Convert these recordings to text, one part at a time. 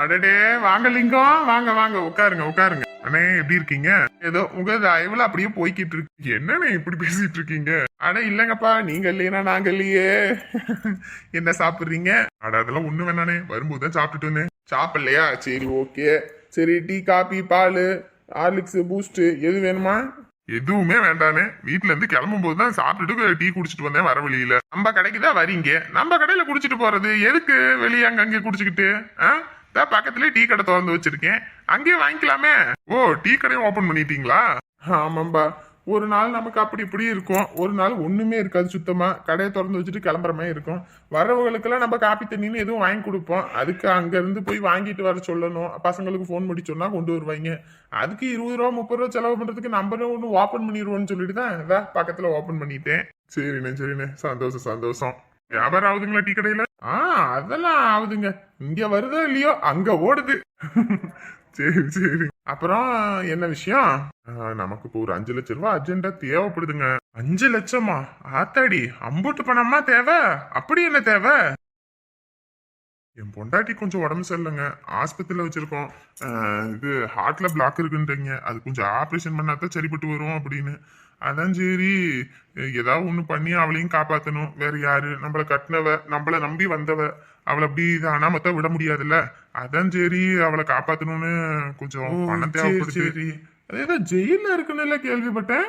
அடடே வாங்க லிங்கம். வாங்க வாங்க உட்காருங்க உட்காருங்க. அண்ணே எப்படி இருக்கீங்க? ஏதோ உங்க தயவுல அப்படியே போய்கிட்டு இருக்கு. என்னண்ணே இப்படி பேசிட்டு இருக்கீங்க? அட இல்லங்கப்பா நீங்க இல்லையா நாங்க இல்லையே. என்ன சாப்பிடுறீங்க? அட அதெல்லாம் ஒண்ணு வேணானே வரும்போது தான் சாப்பிட்டுட்டு வந்தேன். சாப்பிடலையா? சரி ஓகே. சரி டீ காபி பால் ஹார்லிக்ஸ் பூஸ்ட் எது வேணுமா? எதுவுமே வேண்டானே வீட்டுல இருந்து கிளம்பும் போது தான் சாப்பிட்டுட்டு டீ குடிச்சிட்டு வந்தேன் வர வழியில. நம்ம கடைக்கு தான் வரீங்க. நம்ம கடையில குடிச்சிட்டு போறது. எதுக்கு வெளியே அங்க அங்கே குடிச்சுக்கிட்டு ஆ? தான் பக்கத்துலயே டீ கடை திறந்து வச்சிருக்கேன். அங்கேயே வாங்கிக்கலாமே. ஓ டீ கடையும் ஓபன் பண்ணிட்டீங்களா? ஆமாம்பா. ஒரு நாள் நமக்கு அப்படி இப்படி இருக்கும். ஒரு நாள் ஒண்ணுமே இருக்காது சுத்தமா. கடையை திறந்து வச்சுட்டு கிளம்புற மாதிரி இருக்கும். வரவங்களுக்கெல்லாம் நம்ம காப்பி தண்ணின்னு எதுவும் வாங்கி கொடுப்போம். அதுக்கு அங்க இருந்து போய் வாங்கிட்டு வர சொல்லணும். பசங்களுக்கு ஃபோன் பண்ணி சொன்னா கொண்டு வருவாங்க. அதுக்கு இருபது ரூபா முப்பது ரூபா செலவு பண்றதுக்கு நம்மளும் ஒன்று ஓப்பன் பண்ணிடுவோம்னு சொல்லிட்டு தான் இதா பக்கத்துல ஓப்பன் பண்ணிட்டேன். சரிண்ணே சரிண்ணே. சந்தோஷம் சந்தோஷம். வியாபாரம் ஆகுதுங்களா டீ கடையில? ஆ அதெல்லாம் ஆகுதுங்க இங்க வருதோ இல்லையோ அங்க ஓடுது. சரி சரி. அப்புறம் என்ன விஷயம்? நமக்கு இப்போ ஒரு அஞ்சு லட்சம் ரூபாய் அர்ஜென்டா தேவைப்படுதுங்க. அஞ்சு லட்சமா? ஆத்தாடி அம்புட்டு பணமா தேவை? அப்படி என்ன தேவை? என் பொண்டாட்டி கொஞ்சம் உடம்பு சரியில்லைங்க. ஆஸ்பத்திரியில் வச்சிருக்கோம். ஆஹ் இது ஹார்ட்ல பிளாக் இருக்குன்றீங்க அது கொஞ்சம் ஆப்ரேஷன் பண்ணாதான் சரிப்பட்டு வரும் அப்படின்னு. அதான் சரி ஏதாவது ஒன்று பண்ணி அவளையும் காப்பாற்றணும் வேற யாரு? நம்மளை கட்டினவ நம்மளை நம்பி வந்தவ அவளை அப்படி இது அனாமத்தா விட முடியாதுல்ல? அதான் சரி அவளை காப்பாத்தணும்னு கொஞ்சம் பணம் தேவைப்படுது. சரி. அதே ஜெயில இருக்குன்னு கேள்விப்பட்டேன்?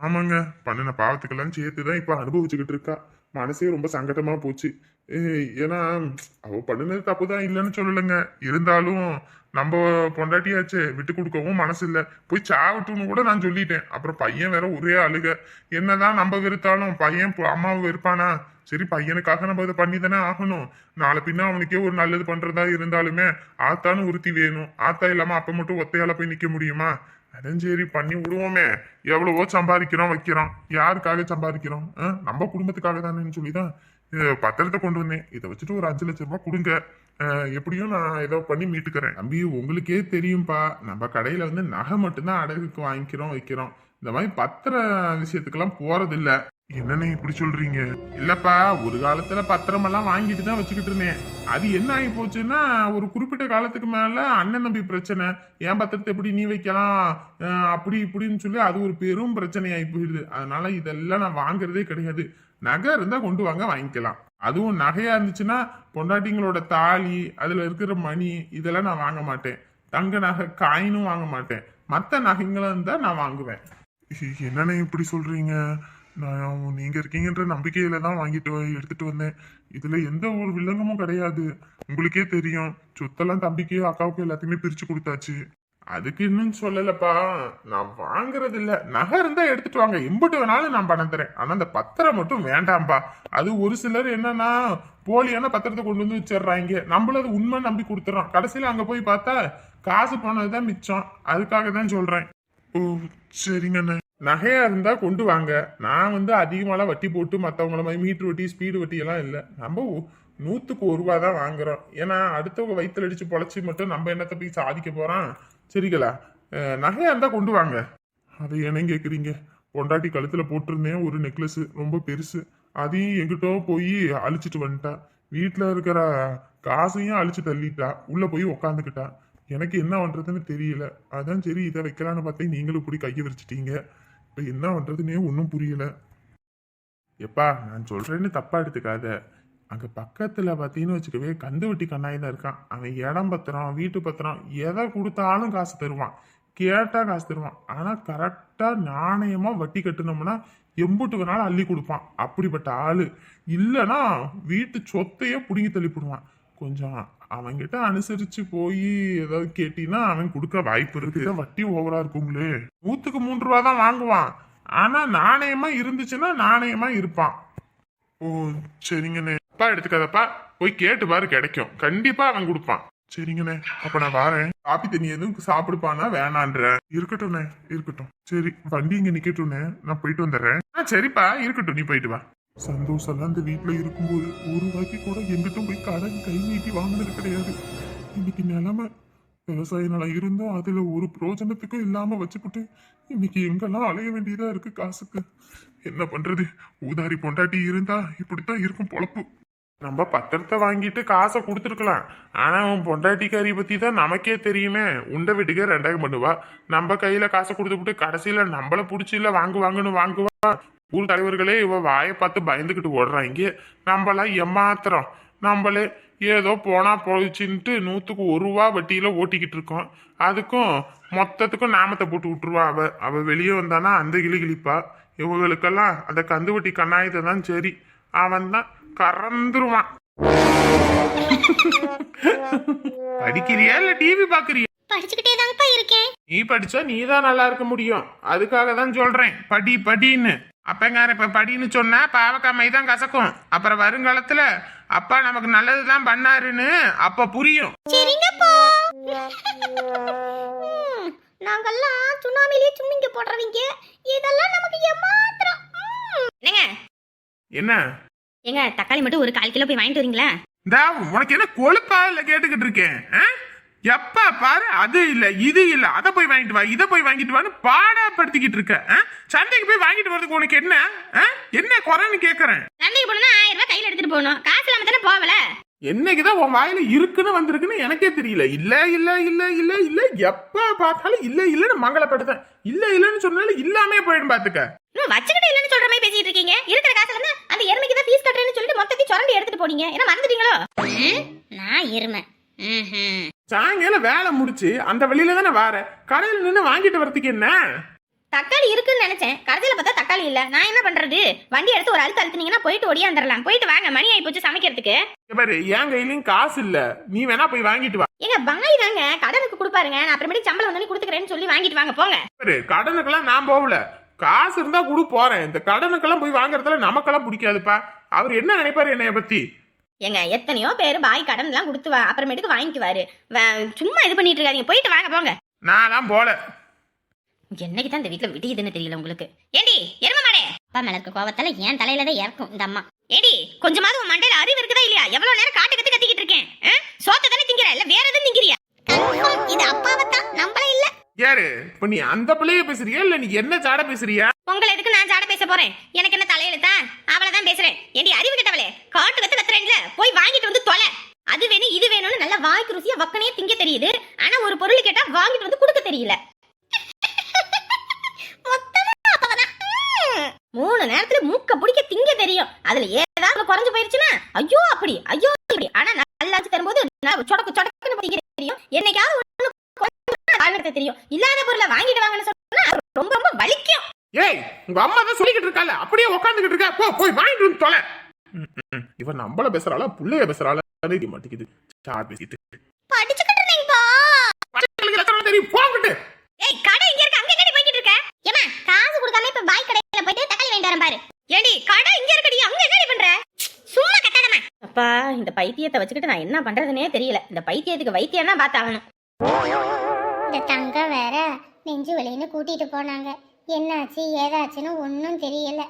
ஆமாங்க. பண்ணின பாவத்துக்கெல்லாம் சேர்த்து தான் இப்போ அனுபவிச்சுக்கிட்டு இருக்கா. மனசே ரொம்ப சங்கடமா போச்சு. ஏன்னா அவ பண்ணினது தப்பு தான் இல்லைன்னு சொல்லலைங்க. இருந்தாலும் நம்ம பொண்டாட்டியாச்சே விட்டு கொடுக்கவும் மனசு இல்லை போய் சாவட்டும்னு கூட நான் சொல்லிட்டேன். அப்புறம் பையன் வேற ஒரே அழுக என்னதான் நம்ம வெறுத்தாலும் பையன் அம்மாவை வெறுப்பானா? சரி பையனுக்காக நம்ம இதை பண்ணி தானே ஆகணும். நாளை பின்ன அவனுக்கே ஒரு நல்லது பண்றதா இருந்தாலுமே ஆத்தான்னு உறுத்தி வேணும். ஆத்தா இல்லாம அப்ப மட்டும் ஒத்தையால போய் நிக்க முடியுமா? அதான் சரி பண்ணி விடுவோமே. எவ்வளவோ சம்பாதிக்கிறோம் வைக்கிறோம். யாருக்காக சம்பாதிக்கிறோம்? ஆ? நம்ம குடும்பத்துக்காக தானேன்னு சொல்லி தான் பத்திரத்தை கொண்டு வந்தேன். இதை வச்சுட்டு ஒரு அஞ்சு லட்சம் ரூபாய் கொடுங்க. எப்படியும் நான் ஏதோ பண்ணி மீட்டுக்கிறேன். தம்பி உங்களுக்கே தெரியும்பா. நம்ம கடையில வந்து நகை மட்டும்தான் அடகுக்கு வாங்கிக்கிறோம் வைக்கிறோம். இந்த மாதிரி பத்திர விஷயத்துக்கெல்லாம் போகிறதில்ல என்னண்ணே இப்படி சொல்றீங்க? இல்லப்பா ஒரு காலத்துல பத்திரம் எல்லாம் வாங்கிட்டு தான் வச்சுக்கிட்டு இருந்தேன். அது என்ன ஆகி போச்சுன்னா ஒரு குறிப்பிட்ட காலத்துக்கு மேல அண்ணன் தம்பி பிரச்சனை. என் பத்திரத்தை எப்படி நீ வைக்கலாம்? அப்படி இப்படின்னு சொல்லி அது ஒரு பெரும் பிரச்சனையாகி போயிடுது. அதனால இதெல்லாம் நான் வாங்குறதே கிடையாது. நகை இருந்தா கொண்டு வாங்க வாங்கிக்கலாம். அதுவும் நகையா இருந்துச்சுன்னா பொண்டாட்டிங்களோட தாலி அதுல இருக்கிற மணி இதெல்லாம் நான் வாங்க மாட்டேன். தங்க நகை காயினும் வாங்க மாட்டேன். மற்ற நகைங்களும் இருந்தா நான் வாங்குவேன். என்னண்ணே இப்படி சொல்றீங்க? நான் நீங்க இருக்கீங்கன்ற நம்பிக்கையில தான் வாங்கிட்டு எடுத்துட்டு வந்தேன். இதுல எந்த ஒரு வில்லங்கமும் கிடையாது. உங்களுக்கே தெரியும். சொத்தெல்லாம் தம்பிக்கு அக்காவுக்கு எல்லாத்தையுமே பிரிச்சு கொடுத்தாச்சு. அதுக்கு இன்னும் சொல்லலப்பா. நான் வாங்குறது இல்ல நகை இருந்தா எடுத்துட்டு வாங்க. எம்பிட்டு வேணாலும் நான் பணம் தரேன். ஆனா அந்த பத்திரம் மட்டும் வேண்டாம்ப்பா. அது ஒரு சிலர் என்னன்னா போலியான பத்திரத்தை கொண்டு வந்து வச்சிடுறாங்க. நம்மள அது உண்மை நம்பி கொடுத்துறோம் கடைசியில அங்க போய் பார்த்தா காசு போனதுதான் மிச்சம். அதுக்காக தான் சொல்றேன். ஓ சரிங்கண்ணே. நகையா இருந்தா கொண்டு வாங்க. நான் வந்து அதிகமாலாம் வட்டி போட்டு மற்றவங்கள மாதிரி மீட்ரு வட்டி ஸ்பீடு வட்டி எல்லாம் இல்லை. நம்ம நூற்றுக்கு ஒரு ரூபா தான் வாங்குறோம். ஏன்னா அடுத்தவங்க வயிற்றுல அடிச்சு பொழைச்சி மட்டும் நம்ம என்னத்தை போய் சாதிக்க போறோம் சரிங்களா? நகையா இருந்தா கொண்டு வாங்க. அதை என்ன கேட்குறீங்க பொண்டாட்டி கழுத்துல போட்டிருந்தேன் ஒரு நெக்லஸ் ரொம்ப பெருசு. அதையும் எங்கிட்டோ போய் அழிச்சிட்டு வந்துட்டா. வீட்டில் இருக்கிற காசையும் அழிச்சு தள்ளிட்டா. உள்ள போய் உக்காந்துக்கிட்டா. எனக்கு என்ன பண்ணுறதுன்னு தெரியல. அதான் சரி இதை வைக்கலான்னு பார்த்தேன். நீங்களும் இப்படி கையை விரிச்சிட்டீங்க. இப்போ என்ன பண்ணுறதுனே ஒன்றும் புரியல. எப்பா நான் சொல்கிறேன்னு தப்பா எடுத்துக்காத. அங்கே பக்கத்தில் பார்த்தீங்கன்னு வச்சுக்கவே கந்து வெட்டி கண்ணாய் தான் இருக்கான். அவன் இடம் பத்திரம் வீட்டு பத்திரம் எதை கொடுத்தாலும் காசு தருவான். கேட்டால் காசு தருவான். ஆனால் கரெக்டாக நாணயமாக வட்டி கட்டினோம்னா எம்பூட்டு வேணாலும் அள்ளி கொடுப்பான். அப்படிப்பட்ட ஆள். இல்லைன்னா வீட்டு சொத்தையே பிடுங்கி தள்ளிப்பிடுவான். கொஞ்சம் அவன்கிட்ட அனுசரிச்சு போய் ஏதாவது கேட்டீங்கன்னா அவன் கொடுக்க வாய்ப்பு இருக்கு. வட்டி ஓவரா இருக்குங்களே நூத்துக்கு மூன்று ரூபா தான் வாங்குவான். ஆனா நாணயமா இருந்துச்சுன்னா நாணயமா இருப்பான். ஓ சரிங்கண்ணே. அப்பா எடுத்துக்காதப்பா. போய் கேட்டு பாரு கிடைக்கும். கண்டிப்பா அவன் கொடுப்பான். சரிங்கண்ணே. அப்ப நான் வரேன். காப்பி தண்ணி எதுவும் சாப்பிடுப்பானா வேணான்ற. இருக்கட்டும்ண்ணே இருக்கட்டும். சரி வண்டி இங்க நிக்கட்டும்ண்ணே. நான் போயிட்டு வந்துடுறேன். ஆ சரிப்பா. இருக்கட்டும். நீ போயிட்டு வா. சந்தோஷம்லாம் எல்லாம் வீட்டில் வீட்டுல இருக்கும்போது ஒரு வாக்கி கூட எங்கிட்டும் போய் கடன் கை நீட்டி வாங்கினது கிடையாது. இன்னைக்கு நிலைமை விவசாய நிலம் இருந்தும் அதுல ஒரு பிரோஜனத்துக்கும் இல்லாம வச்சுக்கிட்டு இன்னைக்கு எங்கெல்லாம் அலைய வேண்டியதா இருக்கு காசுக்கு? என்ன பண்றது? ஊதாரி பொண்டாட்டி இருந்தா இப்படித்தான் இருக்கும் பொழப்பு. நம்ம பத்திரத்தை வாங்கிட்டு காசை கொடுத்துருக்கலாம். ஆனா உன் பொண்டாட்டிக்காரி பத்தி தான் நமக்கே தெரியுமே. உண்டை வீட்டுக்கே ரெண்டாயிரம் பண்ணுவா. நம்ம கையில காசை கொடுத்துட்டு கடைசியில நம்மள புடிச்சு இல்ல வாங்குவாங்கன்னு வாங்குவா. ஸ்கூல் தலைவர்களே இவ வாயை பார்த்து பயந்துக்கிட்டு ஓடுறாங்க நம்மளாம் ஏமாத்துறோம். நம்மளே ஏதோ போனா போச்சுன்ட்டு நூத்துக்கு ஒரு ரூபா வட்டியில ஓட்டிக்கிட்டு இருக்கோம். அதுக்கும் மொத்தத்துக்கும் நாமத்தை போட்டு விட்டுருவா அவ. அவ வெளியே வந்தானா அந்த கிளி கிளிப்பா. இவங்களுக்கெல்லாம் அந்த கந்து வட்டி கண்ணாயத்தை தான் சரி. அவன் தான் கறந்துருவான். படிக்கிறியா இல்ல டிவி பாக்குறியா? படிச்சுக்கிட்டே தாங்கப்பா இருக்கேன். நீ படிச்சா நீ தான் நல்லா இருக்க முடியும். அதுக்காக தான் சொல்றேன். படி படின்னு. அப்பங்கார இப்ப படின்னு சொன்னா பாவக்காய் மைதான் கசக்கும். அப்புறம் வருங்காலத்துல அப்பா நமக்கு நல்லதுதான் பண்ணாருன்னு அப்ப புரியும். சரிங்கப்பா. நாங்கெல்லாம் சுனாமிலேயே சும்மிங்க போடுறவங்க. இதெல்லாம் நமக்கு ஏமாத்திரம். என்னங்க? என்ன? ஏங்க தக்காளி மட்டும் ஒரு கால் கிலோ போய் வாங்கிட்டு வரீங்களா? இந்தா உனக்கு என்ன கொழுப்பா இல்ல கேட்டுக்கிட்டு இருக்கேன் ஆ? எப்பா பாரு அது இல்ல இது இல்ல. அதை போய் வாங்கிட்டு வா இதை போய் வாங்கிட்டு வான்னு பாடாப்படுத்திக்கிட்டு இருக்க? சந்தைக்கு போய் வாங்கிட்டு வரதுக்கு உனக்கு என்ன? ஆ? என்ன குறைன்னு கேக்குறேன். சந்தைக்கு போனா ஆயிரம் ரூபாய் கையில எடுத்துட்டு போகணும். காசு இல்லாம தானே போகல என்னைக்குதான் உன் வாயில இருக்குன்னு வந்திருக்குன்னு எனக்கே தெரியல. இல்ல இல்ல இல்ல இல்ல இல்ல எப்ப பார்த்தாலும் இல்ல இல்லன்னு மங்களப்படுத்தேன் இல்ல இல்லன்னு சொன்னாலும் இல்லாமே போயிடும் பாத்துக்க. இன்னும் வச்சுக்கிட்டு இல்லைன்னு சொல்ற மாதிரி பேசிட்டு இருக்கீங்க. இருக்கிற காசுல இருந்து அந்த எருமைக்கு தான் ஃபீஸ் கட்டுறேன்னு சொல்லிட்டு மொத்தத்தையும் சுரண்டி எடுத்துட்டு போனீங்க. என்ன மறந்துட்டீங்களோ? நான் எருமை. சாயங்காலம் வேலை முடிச்சு அந்த வழியில தானே வார? கடையில நின்று வாங்கிட்டு வரதுக்கு என்ன? தக்காளி இருக்குன்னு நினைச்சேன். கடைசியில பார்த்தா தக்காளி இல்ல. நான் என்ன பண்றது? வண்டி எடுத்து ஒரு அழுத்து அழுத்துனீங்கன்னா போயிட்டு ஓடியாந்துடலாம் போயிட்டு வாங்க. மணி ஆகி போச்சு சமைக்கிறதுக்கு. இங்க பாரு என் கையிலயும் காசு இல்ல. நீ வேணா போய் வாங்கிட்டு வா. எங்க பாய் தாங்க. கடனுக்கு கொடுப்பாருங்க. நான் அப்புறமேட்டு சம்பளம் வந்தோடனே கொடுத்துக்கிறேன்னு சொல்லி வாங்கிட்டு வாங்க. போங்க. பாரு கடனுக்கெல்லாம் நான் போகல. காசு இருந்தா குடு போறேன். இந்த கடனுக்கெல்லாம் போய் வாங்குறதுல நமக்கெல்லாம் பிடிக்காதுப்பா. அவர் என்ன நினைப்பாரு என்னைய பத்தி? ஏங்க எத்தனையோ பேர் பாய் கடன் எல்லாம் கொடுத்து வா அப்புறமேட்டுக்கு வாங்கிக்குவாரு. சும்மா இது பண்ணிட்டு இருக்காதீங்க போயிட்டு வாங்க போங்க. நான்லாம் போல. என்னைக்கு தான் இந்த வீட்ல விடியுதுன்னு தெரியல உங்களுக்கு? ஏண்டி எரும மாடே? அப்பா மேல இருக்க கோவத்தால என் தலையில தான் இறக்கும் இந்த அம்மா. ஏடி கொஞ்சமாவது உன் மண்டையில அறிவு இருக்குதா இல்லையா? எவ்வளவு நேரம் காட்டு கத்து கத்திக்கிட்டு இருக்கேன்? சோத்தை தானே திங்கிற? இல்ல வேற எதுவும் திங்கிறியா? இது அப்பாவை தான் நம்மள இல்ல. யாரு? இப்ப நீ அந்த பிள்ளைய பேசுறியா இல்ல நீ என்ன சாட பேசுறியா? உங்களை எதுக்கு நான் ஜாட பேச போறேன்? எனக்கு என்ன தலையெழுத்தா? அவளை தான் பேசுறேன். ஏடி அறிவு கிட்டவளே. காட்டு கத்து கத்துறேன்ல. போய் வாங்கிட்டு வந்து தொலை. அது வேணும் இது வேணும்னு நல்லா வாய்க்கு ருசியா வக்கனே திங்க தெரியுது. ஆனா ஒரு பொருள் கேட்டா வாங்கிட்டு வந்து கொடுக்க தெரியல. மூணு நேரத்துல மூக்க பிடிக்க திங்க தெரியும். அதுல ஏதாவது குறைஞ்சு போயிருச்சுன்னா ஐயோ அப்படி ஐயோ இப்படி. ஆனா நல்லா தரும்போது சொடக்கு சொடக்குன்னு திங்க தெரியும். என்னைக்காவது தெரியும். இல்லாத பொருளை வாங்கிட்டு வாங்கன்னு சொன்னா ரொம்ப ரொம்ப வலிக்கும். ஏய் உங்க அம்மா தான் சொல்லிக்கிட்டு இருக்கால அப்படியே உட்காந்துக்கிட்டு இருக்கா. போ போய் வாங்கிட்டு வந்து தொலை. இவன் நம்மள பேசுறாளா புள்ளைய பேசுறாளா தெரிய மாட்டேங்குது. சார் பேசிட்டு. படிச்சுக்கிட்டு இருந்தீங்கப்பா. லட்சணம் தெரியும்? போகட்டு ஏய் கடை இங்க இருக்கு அங்க எங்கடி போய்கிட்டு இருக்க. ஏமா காசு கொடுக்காம இப்ப பாய் கடையில போயிட்டு தக்காளி வாங்கிட்டு வரேன் பாரு. ஏடி கடை இங்க இருக்கடி அங்க என்னடி பண்ற? சும்மா கத்தாதமா அப்பா இந்த பைத்தியத்தை வச்சுக்கிட்டு நான் என்ன பண்றதுனே தெரியல. இந்த பைத்தியத்துக்கு வைத்தியம் தான் பார்த்தாகணும். இந்த தங்கம் வேற நெஞ்சு வலின்னு கூட்டிட்டு போனாங்க. என்னாச்சு ஏதாச்சுன்னு ஒன்றும் தெரியல.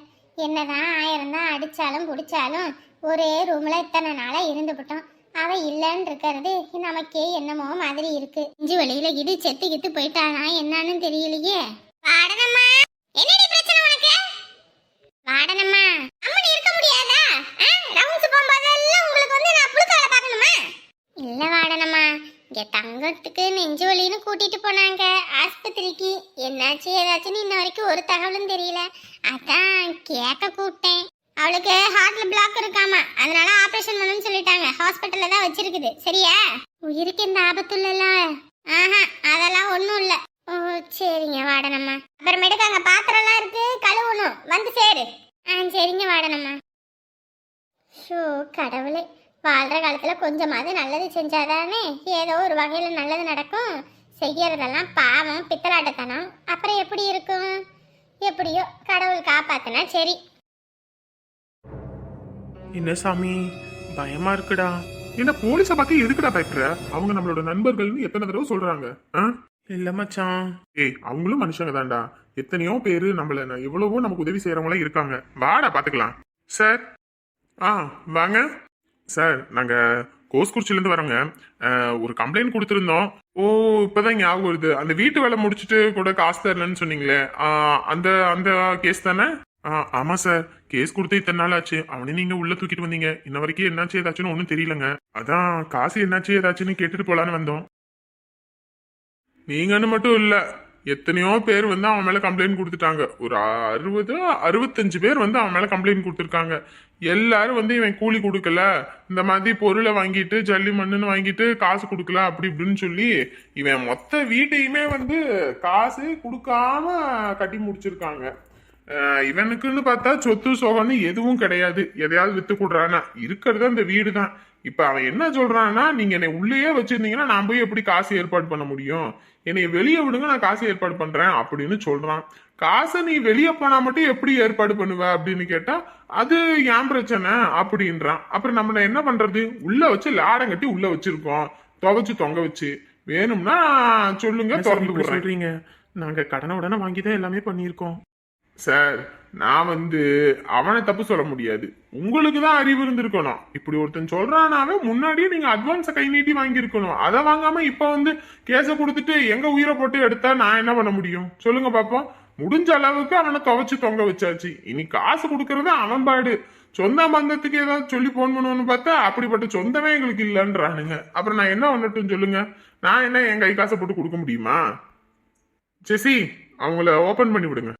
என்னதான் ஆயிரம் தான் அடித்தாலும் பிடிச்சாலும் ஒரே ரூமில் இத்தனை நாளாக இருந்துவிட்டோம் அவள் இல்லைன்னு இருக்கிறது நமக்கே என்னமோ மாதிரி இருக்கு. இஞ்சி வழியில் இது செத்து கித்து போயிட்டானா என்னன்னு தெரியலையே. வாடனம்மா என்னடி பிரச்சனை உனக்கு? வாடனம்மா அம்மனி இருக்க முடியாதா? ரவுண்ட்ஸ் போகும்போதெல்லாம் உங்களுக்கு வந்து நான் புழுக்கால பார்க்கணுமா? இல்லை வாடனம்மா இங்கே தங்கத்துக்கு நெஞ்சு வலின்னு கூட்டிட்டு போனாங்க. ஆஸ்பத்திரிக்கு. என்னாச்சு ஏதாச்சுன்னு இன்ன வரைக்கும் ஒரு தகவலும் தெரியல. அதான் கேட்க கூப்பிட்டேன். அவளுக்கு ஹார்ட்ல பிளாக் இருக்காமா? அதனால ஆபரேஷன் பண்ணணும்னு சொல்லிட்டாங்க. ஹாஸ்பிட்டல்ல தான் வச்சிருக்குது. சரியா? உயிருக்கு இந்த ஆபத்து இல்லல ஆஹா அதெல்லாம் ஒன்றும் இல்லை. ஓ சரிங்க வாடனம்மா. அப்புறமேட்டுக்கு அங்கே பாத்திரம்லாம் இருக்கு. கழுவணும். வந்து சேரு. ஆ சரிங்க வாடனம்மா. ஷோ கடவுளே. வாழ்ற காலத்துல கொஞ்சமாவது நல்லது செஞ்சாதானே? ஏதோ ஒரு வகையில நல்லது நடக்கும். செய்யறதெல்லாம் பாவம் பித்தலாட்டத்தனம். அப்புறம் எப்படி இருக்கும்? எப்படியோ கடவுள் காப்பாத்தினா சரி. என்ன சாமி? பயமா இருக்குடா. என்ன போலீஸ பார்த்து எதுக்குடா பயப்படுற? அவங்க நம்மளோட நண்பர்கள்னு எத்தனை தடவை சொல்றாங்க. ஆ? இல்ல மச்சான். ஏய் அவங்களும் மனுஷங்க தான்டா. எத்தனையோ பேரு நம்மள எவ்வளவோ நமக்கு உதவி செய்யறவங்களா இருக்காங்க. வாடா பாத்துக்கலாம். சார். ஆ வாங்க. சார் நாங்க கோஸ்குறிச்சில இருந்து வரோங்க ஒரு கம்ப்ளைண்ட் கொடுத்துருந்தோம். ஓ இப்பதான் ஞாபகம் வருது. அந்த வீட்டு வேலை முடிச்சுட்டு கூட காசு தரலன்னு சொன்னீங்களே. அந்த அந்த கேஸ் தானே? ஆ, ஆமா சார் கேஸ் கொடுத்து இத்தனை நாள் ஆச்சு. அவனே நீங்க உள்ள தூக்கிட்டு வந்தீங்க. இன்ன வரைக்கும் என்னாச்சு ஏதாச்சுன்னு ஒன்றும் தெரியலங்க. அதான் காசு என்னாச்சு ஏதாச்சுன்னு கேட்டுட்டு போலான்னு வந்தோம். நீங்கன்னு மட்டும் இல்லை. எத்தனையோ பேர் வந்து அவன் மேலே கம்ப்ளைண்ட் கொடுத்துட்டாங்க. ஒரு அறுபது அறுபத்தஞ்சு பேர் வந்து அவன் மேலே கம்ப்ளைண்ட் கொடுத்துருக்காங்க. எல்லாரும் வந்து இவன் கூலி கொடுக்கல. இந்த மாதிரி பொருளை வாங்கிட்டு ஜல்லி மண்ணுன்னு வாங்கிட்டு காசு கொடுக்கல அப்படி இப்படின்னு சொல்லி இவன் மொத்த வீட்டையுமே வந்து காசு கொடுக்காம கட்டி முடிச்சிருக்காங்க. இவனுக்குன்னு பார்த்தா சொத்து சோகம்னு எதுவும் கிடையாது. எதையாவது வித்து கொடுறானா. இருக்கிறது அந்த வீடு தான் இப்ப அவன் என்ன சொல்றான்னா நீங்க என்னை உள்ளேயே வச்சிருந்தீங்கன்னா நான் போய் எப்படி காசு ஏற்பாடு பண்ண முடியும்? என்னை வெளியே விடுங்க நான் காசு ஏற்பாடு பண்றேன் அப்படின்னு சொல்றான். காசை நீ வெளியே போனா மட்டும் எப்படி ஏற்பாடு பண்ணுவ அப்படின்னு கேட்டா அது ஏன் பிரச்சனை? அப்படின்றான். அப்புறம் நம்ம என்ன பண்றது? உள்ள வச்சு லாடம் கட்டி உள்ள வச்சிருக்கோம். துவைச்சு தொங்க வச்சு. வேணும்னா சொல்லுங்க திறந்து சொல்றீங்க? நாங்க கடனை உடனே வாங்கி தான் எல்லாமே பண்ணியிருக்கோம். சார் நான் வந்து அவனை தப்பு சொல்ல முடியாது. உங்களுக்கு தான் அறிவு இருந்திருக்கணும். இப்படி ஒருத்தன் சொல்றானாவே முன்னாடியே நீங்க அட்வான்ஸை கை நீட்டி வாங்கியிருக்கணும். அதை வாங்காம இப்ப வந்து கேஸை கொடுத்துட்டு எங்க உயிரை போட்டு எடுத்தா நான் என்ன பண்ண முடியும்? சொல்லுங்க பாப்போம். முடிஞ்ச அளவுக்கு அவனை துவைச்சு தொங்க வச்சாச்சு. இனி காசு கொடுக்கறது அவன் பாடு. சொந்த பந்தத்துக்கு ஏதாவது சொல்லி போன் பண்ணுவோன்னு பார்த்தா அப்படிப்பட்ட சொந்தமே எங்களுக்கு இல்லைன்றானுங்க. அப்புறம் நான் என்ன பண்ணட்டும் சொல்லுங்க? நான் என்ன என் கை காசை போட்டு கொடுக்க முடியுமா? ஜெசி அவங்கள ஓபன் பண்ணி விடுங்க.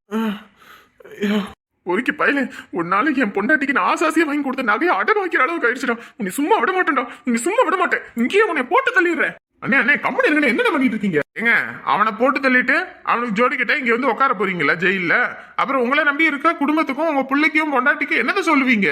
ஒருக்கி பையல ஒரு நாளைக்கு என் பொண்டாட்டிக்கு நான் ஆசாசியை வாங்கி கொடுத்த நகையை அடகு வைக்கிற அளவுக்கு ஆயிடுச்சுடா. உன்னை சும்மா விட மாட்டேன்டா. உன்னை சும்மா விட மாட்டேன். இங்கேயே உன்னை போட்டு தள்ளிடுறேன். அண்ணே அண்ணே கம்பெனி இருங்க என்ன பண்ணிட்டு இருக்கீங்க? ஏங்க அவனை போட்டு தள்ளிட்டு அவனுக்கு ஜோடி கிட்ட இங்க வந்து உட்கார போறீங்களா ஜெயில அப்புறம் உங்களை நம்பி இருக்க குடும்பத்துக்கும் உங்க பிள்ளைக்கும் பொண்டாட்டிக்கும் என்னதை சொல்லுவீங்க?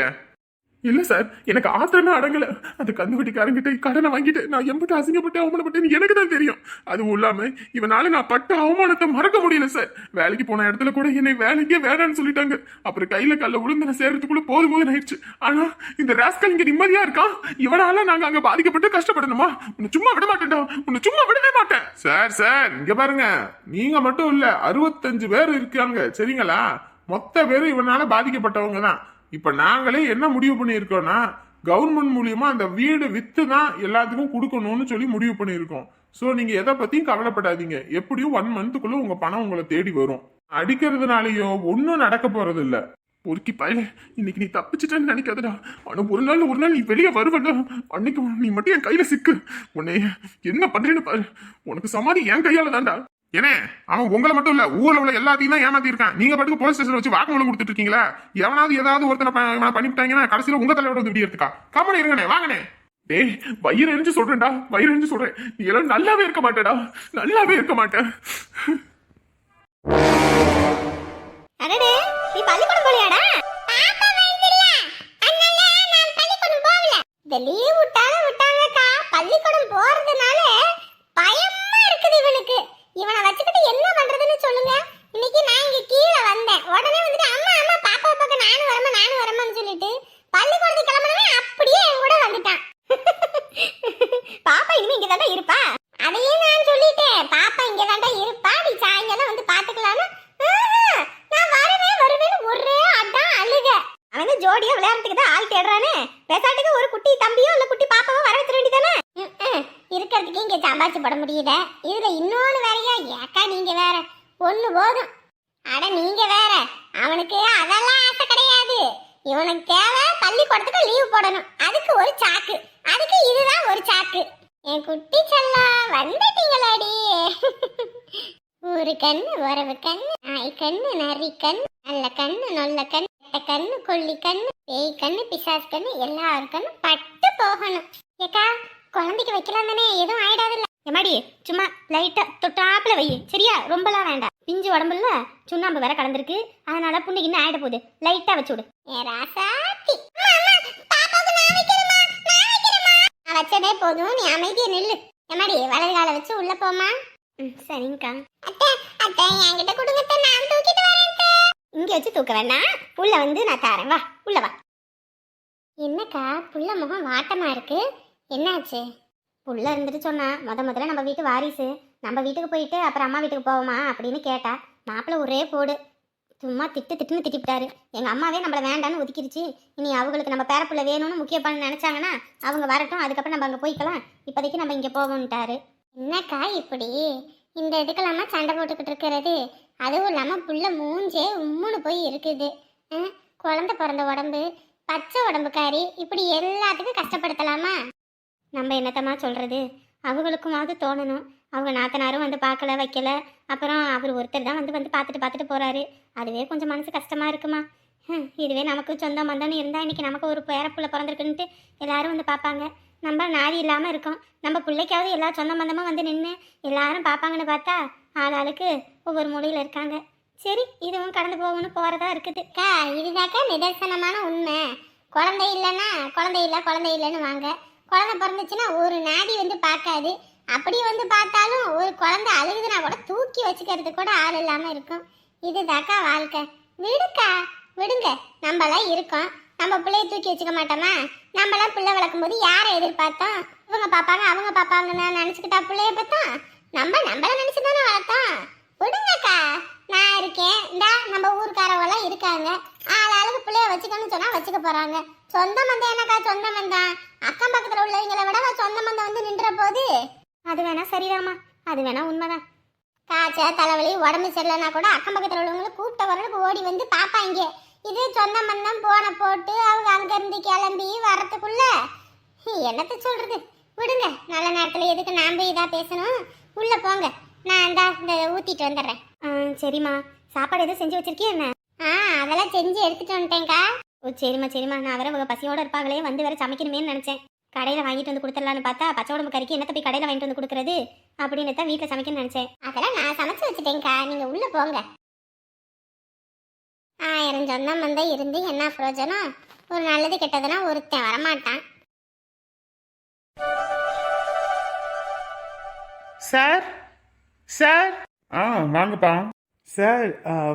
இல்லை சார் எனக்கு ஆத்திரமே அடங்கல. அந்த கந்துவட்டிக்காரங்கிட்ட கடனை வாங்கிட்டு நான் எம்பிட்டு அசிங்கப்பட்டு அவமானப்பட்டேன்னு எனக்கு தான் தெரியும். அதுவும் இல்லாமல் இவனால நான் பட்ட அவமானத்தை மறக்க முடியல சார். வேலைக்கு போன இடத்துல கூட என்னை வேலைக்கே வேணாம்னு சொல்லிட்டாங்க. அப்புறம் கையில கல்ல உளுந்து நான் சேர்றதுக்குள்ள போதும் போதும் ஆயிடுச்சு. ஆனா இந்த ராஸ்கல் இங்க நிம்மதியா இருக்கான் இவனால நாங்க அங்க பாதிக்கப்பட்டு கஷ்டப்படணுமா? உன்னை சும்மா விட மாட்டேன்டா. உன்னை சும்மா விடவே மாட்டேன். சார் சார் இங்க பாருங்க. நீங்க மட்டும் இல்ல அறுபத்தஞ்சு பேர் இருக்காங்க. சரிங்களா? மொத்த பேரும் இவனால பாதிக்கப்பட்டவங்க தான். இப்போ நாங்களே என்ன முடிவு பண்ணியிருக்கோம்னா கவர்மெண்ட் மூலியமா அந்த வீடு வித்து தான் எல்லாத்துக்கும் கொடுக்கணும்னு சொல்லி முடிவு பண்ணியிருக்கோம். ஸோ நீங்கள் எதை பற்றியும் கவலைப்படாதீங்க. எப்படியும் ஒன் மந்த்துக்குள்ளே உங்கள் பணம் உங்களை தேடி வரும். அடிக்கிறதுனாலயோ ஒன்றும் நடக்க போகிறது இல்லை பொறுக்கி பயல இன்னைக்கு நீ தப்பிச்சிட்டேன்னு நினைக்காதடா. ஆனால் ஒரு நாள் ஒரு நாள் நீ வெளியே வருவடா அன்னைக்கு நீ மட்டும் என் கையில் சிக்கு. உன்னை என்ன பண்ணுறேன்னு பாரு. உனக்கு சமாதி என் கையால் தான்டா. ஏனே அவன் உங்களை மட்டும் இல்ல ஊர்ல உள்ள எல்லாத்தையும் தான் ஏமாத்தி இருக்கான் நீங்க பாட்டுக்கு போலீஸ் ஸ்டேஷன் வச்சு வாக்குமூலம் கொடுத்துட்டு இருக்கீங்களா எவனாவது ஏதாவது ஒருத்தனை பண்ணிவிட்டாங்கன்னா கடைசியில உங்க தலையோட வந்து விடியறதுக்கா கம்மனு இருங்கண்ணே வாங்கண்ணே. டேய் வயிறு எரிஞ்சு சொல்றேன்டா வயிறு எரிஞ்சு சொல்றேன். நீ எல்லாம் நல்லாவே இருக்க மாட்டேடா நல்லாவே இருக்க மாட்டேன். அடடே நீ பள்ளிக்கூடம் போலியாடா? இந்த லீவ் விட்டாலும் விட்டாங்கக்கா. பள்ளிக்கூடம் போறதுனால பயமா இருக்குது இவனுக்கு இவனை வச்சுக்கிட்டு என்ன பண்றதுன்னு சொல்லுங்க. இன்னைக்கு நான் இங்க கீழே வந்தேன். உடனே வந்துட்டு அம்மா அம்மா பாப்பா பக்கம் நானும் வரமா நானும் வரமான்னு சொல்லிட்டு பள்ளிக்கூடத்துக்கு கிளம்புனவே அப்படியே என் கூட வந்துட்டான். பாப்பா இனிமே இங்க தான் இருப்பா? அதையே நான் சொல்லிட்டேன். பாப்பா இங்க தாண்டா இருப்பா. நீ சாயங்காலம் வந்து பாத்துக்கலாம்னு. நான் வரவே வருவேன்னு ஒரே அதான் அழுக. அவன் வந்து ஜோடியா விளையாடுறதுக்கு தான் ஆள் தேடுறானே. பேசாட்டுக்கு ஒரு குட்டி தம்பியோ இல்ல குட்டி பாப்பாவோ வர வச்சிட வேண்டியதானே? இருக்கிறதுக்கு இங்க சம்பாதிச்சு போட முடியல. இதுல இன்னொன்னு வேறையா? ஏக்கா நீங்க வேற. ஒண்ணு போதும். அட நீங்க வேற. அவனுக்கு அதெல்லாம் ஆசை கிடையாது. இவனுக்கு தேவை பள்ளிக்கூடத்துக்கு லீவ் போடணும். அதுக்கு ஒரு சாக்கு. அதுக்கு இதுதான் ஒரு சாக்கு. என் குட்டி செல்லம் வந்துட்டீங்களாடி. ஒரு கண்ணு உறவு கண்ணு நாய் கண்ணு நரி கண்ணு நல்ல கண்ணு நொல்ல கண்ணு கெட்ட கண்ணு கொள்ளி கண்ணு பேய் கண்ணு பிசாஸ் கண்ணு எல்லார் கண்ணு பட்டு போகணும். ஏக்கா குழந்தைக்கு வைக்கலாம் தானே எதுவும் ஆயிடாதுல்ல. எம்மாடி சும்மா லைட்டா தொட்டாப்புல வை. சரியா? ரொம்பலாம் வேண்டாம். பிஞ்சு உடம்புல சுண்ணாம்பு வேற கலந்துருக்கு. அதனால புண்ணுக்கு இன்னும் ஆயிட போகுது. லைட்டா வச்சு விடு. ராசாத்தி. வச்சதே போதும். நீ அமைதியா நில்லு. எம்மாடி வலது காலை வச்சு உள்ள போமா ம், சரிங்கக்கா. அத்தை அத்தை என்கிட்ட கொடுங்க அத்தை, நான் தூக்கிட்டு வரேன் அத்தை. இங்க வச்சு தூக்க வேண்டாம். உள்ள வந்து நான் தாரேன். வா உள்ள வா. என்னக்கா புள்ள முகம் வாட்டமா இருக்கு? என்னாச்சு? உள்ள இருந்துட்டு சொன்னா முத முதல்ல நம்ம வீட்டு வாரிசு. நம்ம வீட்டுக்கு போயிட்டு அப்புறம் அம்மா வீட்டுக்கு போவோமா அப்படின்னு கேட்டா மாப்பிள்ளை ஒரே போடு சும்மா திட்டு திட்டுன்னு திட்டிவிட்டாரு. எங்க அம்மாவே நம்மள வேண்டான்னு ஒதுக்கிருச்சு. இனி அவங்களுக்கு நம்ம பேரப்புள்ள வேணும்னு முக்கிய பண்ண நினைச்சாங்கன்னா அவங்க வரட்டும். அதுக்கப்புறம் நம்ம அங்க போய்க்கலாம். இப்போதைக்கு நம்ம இங்க போவோம்ட்டாரு. என்னக்கா இப்படி? இந்த இதுக்கெல்லாமா சண்டை போட்டுக்கிட்டு இருக்கிறது. அதுவும் இல்லாமல் புள்ள மூஞ்சே உம்முன்னு போய் இருக்குது. குழந்த குழந்தை பிறந்த உடம்பு பச்சை உடம்புக்காரி இப்படி எல்லாத்துக்கும் கஷ்டப்படுத்தலாமா? நம்ம என்னத்தம்மா சொல்கிறது அவங்களுக்குமாவது தோணணும். அவங்க நாத்தனாரும் வந்து பார்க்கல வைக்கல. அப்புறம் அவர் ஒருத்தர் தான் வந்து வந்து பார்த்துட்டு பார்த்துட்டு போகிறாரு அதுவே கொஞ்சம் மனசு கஷ்டமாக இருக்குமா? ஹம், இதுவே நமக்கு சொந்த வந்தோன்னு இருந்தால் இன்றைக்கி நமக்கு ஒரு பேரப்புள்ள பிறந்திருக்குன்ட்டு எல்லாரும் வந்து பார்ப்பாங்க. நம்ம நாதி இல்லாமல் இருக்கோம். நம்ம பிள்ளைக்காவது எல்லா சொந்த மந்தமும் வந்து நின்று எல்லாரும் பார்ப்பாங்கன்னு பார்த்தா ஆளாளுக்கு ஒவ்வொரு மூலையில் இருக்காங்க. சரி இதுவும் கடந்து போகணும்னு போகிறதா இருக்குது. அக்கா இதுதாக்கா நிதர்சனமான உண்மை. குழந்தை இல்லைன்னா குழந்தை இல்லை குழந்தை இல்லைன்னு வாங்க. குழந்தை பிறந்துச்சுன்னா ஒரு நாடி வந்து பார்க்காது. அப்படி வந்து பார்த்தாலும் ஒரு குழந்தை அழுகுதுன்னா கூட தூக்கி வச்சுக்கிறது கூட ஆள் இல்லாமல் இருக்கும். இதுதாக்கா வாழ்க்கை. விடுக்கா விடுங்க. நம்மளாம் இருக்கோம். நம்ம பிள்ளைய தூக்கி வச்சுக்க மாட்டோமா? நம்மளாம் பிள்ளை வளர்க்கும் போது யாரை எதிர்பார்த்தோம்? இவங்க பார்ப்பாங்க அவங்க பார்ப்பாங்கன்னு நினச்சிக்கிட்டா பிள்ளைய பார்த்தோம் நம்ம நம்மள நினச்சி தானே வளர்த்தோம். விடுங்கக்கா நான் இருக்கேன். இந்தா நம்ம ஊருக்காரவெல்லாம் இருக்காங்க. ஆள் ஆளுக்கு பிள்ளைய வச்சுக்கணும்னு சொன்னால் வச்சுக்க போகிறாங்க சொந்த மந்தம் என்னக்கா சொந்த மந்தம் அக்கம் பக்கத்தில் உள்ளவங்களை விட சொந்த மந்தம் வந்து நின்ற போது? அது வேணா சரிதாம்மா. அது வேணா உண்மைதான். காய்ச்சல் தலைவலி உடம்பு சரியில்லைனா கூட அக்கம் பக்கத்தில் உள்ளவங்களை கூப்பிட்ட வரலுக்கு ஓடி வந்து பார்ப்பாங்க இது சொந்த மந்தம் போன போட்டு அவங்க அங்க இருந்து கிளம்பி வரத்துக்குள்ள. என்னத்த சொல்றது? விடுங்க. நல்ல நேரத்துல எதுக்கு நாம இதா பேசணும்? உள்ள போங்க. நான் இந்தா இந்த ஊத்திட்டு வந்துடுறேன். ஆ, சரிம்மா. சாப்பாடு எதுவும் செஞ்சு வச்சிருக்கியா என்ன? ஆ அதெல்லாம் செஞ்சு எடுத்துட்டு வந்துட்டேன்க்கா. ஓ சரிம்மா சரிம்மா. நான் வேற இவங்க பசியோட இருப்பாங்களே வந்து வேற சமைக்கணுமேன்னு நினைச்சேன். கடையில் வாங்கிட்டு வந்து கொடுத்துடலான்னு பார்த்தா பச்சை உடம்பு கறிக்கு என்னத்த போய் கடையில் வாங்கிட்டு வந்து கொடுக்குறது? அப்படின்னு தான் வீட்டில் சமைக்கணும்னு நினைச்சேன். அதெல்லாம் நான் சமைச்சு வச்சுட்டேன்க்கா. நீங்க உள்ள போங்க. ஆயிரம் சொந்தம் வந்தா இருந்து என்ன பிரயோஜனம்? ஒரு நல்லது கெட்டதுன்னா ஒருத்தன் வரமாட்டான். சார்? சார்? ஆ வாங்கப்பா. சார்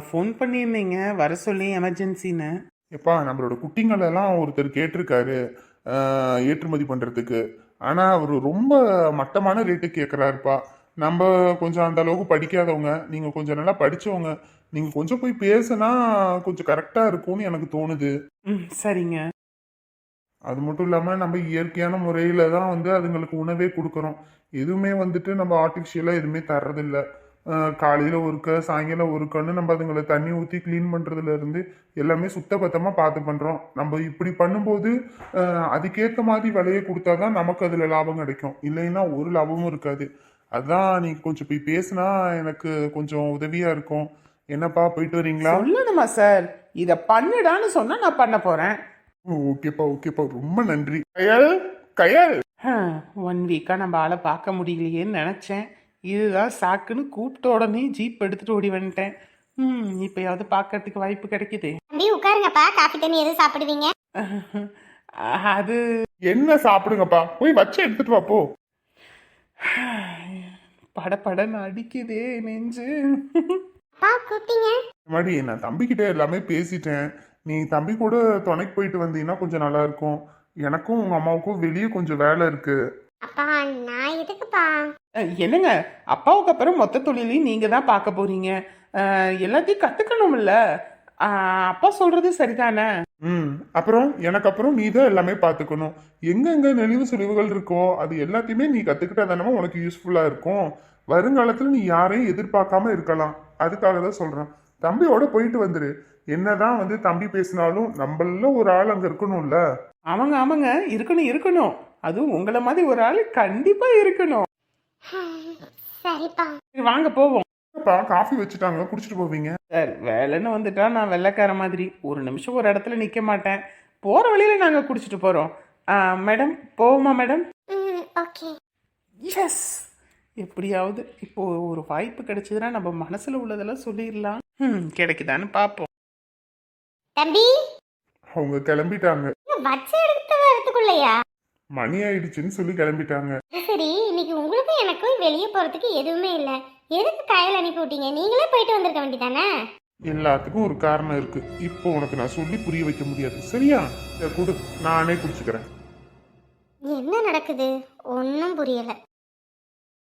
ஃபோன் பண்ணியிருந்தீங்க. வர சொல்லி எமர்ஜென்சின்னு எப்பா நம்மளோட குட்டிங்களெல்லாம் ஒருத்தர் கேட்டிருக்காரு. ஆஹ், ஏற்றுமதி பண்றதுக்கு. ஆனா அவர் ரொம்ப மட்டமான ரேட்டு கேட்குறாருப்பா நம்ம கொஞ்சம் அந்த அளவுக்கு படிக்காதவங்க நீங்க கொஞ்சம் நல்லா படிச்சவங்க நீங்க கொஞ்சம் போய் பேசுனா கொஞ்சம் கரெக்டா இருக்கும்னு எனக்கு தோணுது. ம் சரிங்க. அது மட்டும் இல்லாம நம்ம இயற்கையான முறையில தான் வந்து அதுங்களுக்கு உணவே கொடுக்குறோம். எதுவுமே வந்துட்டு நம்ம ஆர்டிஃபிஷியலா எதுவுமே தர்றதில்ல. காலையில ஒருக்க சாயங்காலம் ஒருக்கன்னு நம்ம அதுங்களை தண்ணி ஊற்றி க்ளீன் பண்றதுல இருந்து எல்லாமே சுத்தபத்தமா பார்த்து பண்றோம். நம்ம இப்படி பண்ணும்போது ஆஹ், அதுக்கேத்த மாதிரி விலையை கொடுத்தாதான் நமக்கு அதுல லாபம் கிடைக்கும். இல்லைன்னா ஒரு லாபமும் இருக்காது. அதான் நீங்க கொஞ்சம் போய் பேசினா எனக்கு கொஞ்சம் உதவியா இருக்கும். என்னப்பா போயிட்டு வரீங்களா? சொல்லணுமா சார்? இதை பண்ணுடான்னு சொன்னா நான் பண்ண போறேன். ஓகேப்பா ஓகேப்பா. ரொம்ப நன்றி. கயல் கயல். ஒன் வீக்காக நம்ம ஆளை பார்க்க முடியலையேன்னு நினச்சேன். இதுதான் சாக்குன்னு கூப்பிட்ட உடனே ஜீப் எடுத்துட்டு ஓடி வந்துட்டேன். ம் இப்போயாவது பார்க்கறதுக்கு வாய்ப்பு கிடைக்குது. தம்பி உட்காருங்கப்பா. காஃபி தண்ணி எதுவும் சாப்பிடுவீங்க? அது என்ன சாப்பிடுங்கப்பா? போய் வச்சு எடுத்துட்டு வா போ. படபடன்னு அடிக்குதே நெஞ்சு. மாதிரி நான் தம்பிக்கிட்ட எல்லாமே பேசிட்டேன். நீ தம்பி கூட துணைக்கு போயிட்டு வந்தீங்கன்னா கொஞ்சம் நல்லா இருக்கும். எனக்கும் உங்க அம்மாவுக்கும் வெளியே கொஞ்சம் வேலை இருக்கு. அப்பா நான் எதுக்குப்பா? என்னங்க? அப்பாவுக்கு அப்புறம் மொத்த தொழிலையும் நீங்கள் தான் பார்க்க போறீங்க. எல்லாத்தையும் கற்றுக்கணும்ல அப்பா சொல்றது சரிதானே? ம். அப்புறம் எனக்கு அப்புறம் நீ தான் எல்லாமே பார்த்துக்கணும். எங்கெங்க நெளிவு சுழிவுகள் இருக்கோ அது எல்லாத்தையுமே நீ கத்துக்கிட்டா தானே உனக்கு யூஸ்ஃபுல்லா இருக்கும். வருங்காலத்துல நீ யாரையும் எதிர்பார்க்காம இருக்கலாம். அதுக்காக தான் சொல்றேன். தம்பியோட போயிட்டு வந்துரு. என்னதான் வந்து தம்பி பேசினாலும் நம்மள ஒரு ஆள் அங்க இருக்கணும்ல. ஆமாங்க ஆமாங்க இருக்கணும் இருக்கணும். அதுவும் உங்களை மாதிரி ஒரு ஆள் கண்டிப்பா இருக்கணும். சரிப்பா. சரி, வாங்க போவோம். அப்பா காஃபி வச்சுட்டாங்க குடிச்சிட்டு போவீங்க. சார் வேலைன்னு வந்துட்டா நான் வெள்ளைக்கார மாதிரி. ஒரு நிமிஷம் ஒரு இடத்துல நிற்க மாட்டேன். போகிற வழியில நாங்கள் குடிச்சிட்டு போகிறோம் மேடம் போவோமா மேடம்? ஓகே. எஸ் எப்படியாவது இப்போ ஒரு வாய்ப்பு கிடைச்சதுன்னா நம்ம மனசில் உள்ளதெல்லாம் சொல்லிடலாம். ம் கிடைக்குதான்னு பார்ப்போம் தம்பி? அவங்க கிளம்பிட்டாங்க. வச்ச எடுத்து வரதுக்குள்ளையா மணி ஆயிடுச்சுன்னு சொல்லி கிளம்பிட்டாங்க. சரி இன்னைக்கு உங்களுக்கும் எனக்கும் வெளியே போறதுக்கு எதுவுமே இல்ல. எதுக்கு கையில் அனுப்பி விட்டீங்க? நீங்களே போயிட்டு வந்திருக்க வேண்டியதானே? எல்லாத்துக்கும் ஒரு காரணம் இருக்கு. இப்போ உனக்கு நான் சொல்லி புரிய வைக்க முடியாது. சரியா? இதை கொடு. நானே குடிச்சுக்கிறேன். என்ன நடக்குது? ஒன்றும் புரியல.